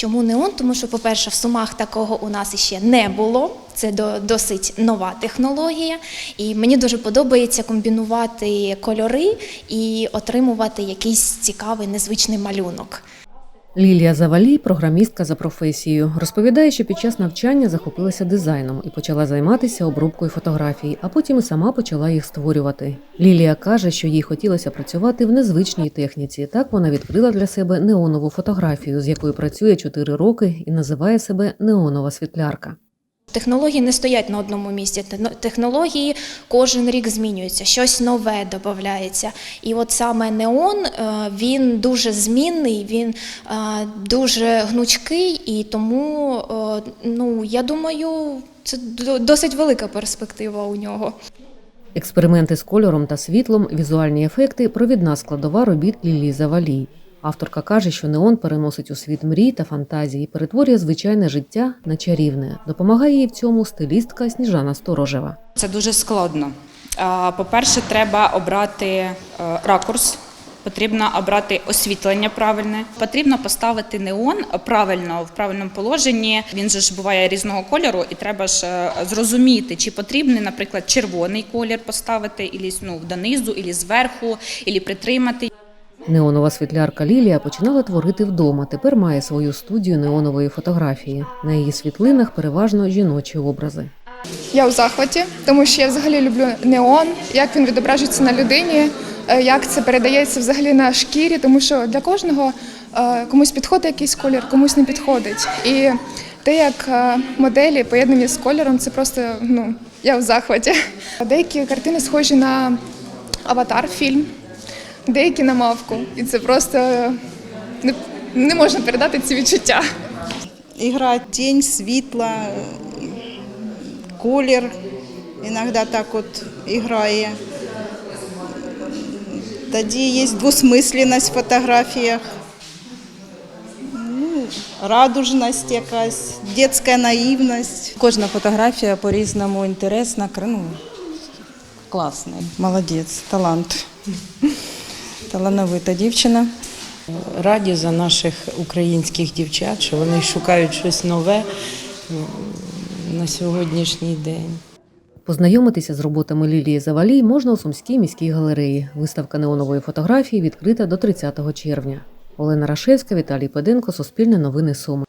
Чому неон? Тому що, по-перше, в сумах такого у нас іще не було. Це до- досить нова технологія, і мені дуже подобається комбінувати кольори і отримувати якийсь цікавий незвичний малюнок. Лілія Завалій, програмістка за професією, розповідає, що під час навчання захопилася дизайном і почала займатися обробкою фотографій, а потім і сама почала їх створювати. Лілія каже, що їй хотілося працювати в незвичній техніці. Так вона відкрила для себе неонову фотографію, з якою працює 4 роки і називає себе неонова світлярка. Технології не стоять на одному місці. Технології кожен рік змінюються, щось нове додається. І от саме неон е, він дуже змінний, він е, дуже гнучкий, і тому е, ну я думаю, це досить велика перспектива у нього. Експерименти з кольором та світлом, візуальні ефекти провідна складова робіт Лілії Завалій. Авторка каже, що неон переносить у світ мрій та фантазії, перетворює звичайне життя на чарівне. Допомагає їй в цьому стилістка Сніжана Сторожева. Це дуже складно. По-перше, треба обрати е, ракурс. Потрібно обрати освітлення правильне. Потрібно поставити неон правильно в правильному положенні. Він же ж буває різного кольору, і треба ж е, зрозуміти, чи потрібний, наприклад, червоний колір поставити, ілі ну, донизу, ілі зверху, ілі притримати. Неонова світлярка Лілія починала творити вдома. Тепер має свою студію неонової фотографії. На її світлинах переважно жіночі образи. Я у захваті, тому що я взагалі люблю неон, як він відображується на людині, е, як це передається взагалі на шкірі, тому що для кожного е, комусь підходить якийсь колір, комусь не підходить. І те, як е, моделі поєднані з кольором, це просто ну я у захваті. Деякі картини схожі на аватар фільм, деякі на мавку. І це просто не, не можна передати ці відчуття. Игра тень, світла, колір. Іноді так от грає. Тоді є двосмисленність в фотографіях, ну, радужність якась, дитяча наївність. Кожна фотографія по-різному інтересна, ну, класна. Молодець, талант. Талановита дівчина. Раді за наших українських дівчат, що вони шукають щось нове на сьогоднішній день. Познайомитися з роботами Лілії Завалій можна у Сумській міській галереї. Виставка неонової фотографії відкрита до 30 червня. Олена Рашевська, Віталій Педенко, Суспільне новини Суми.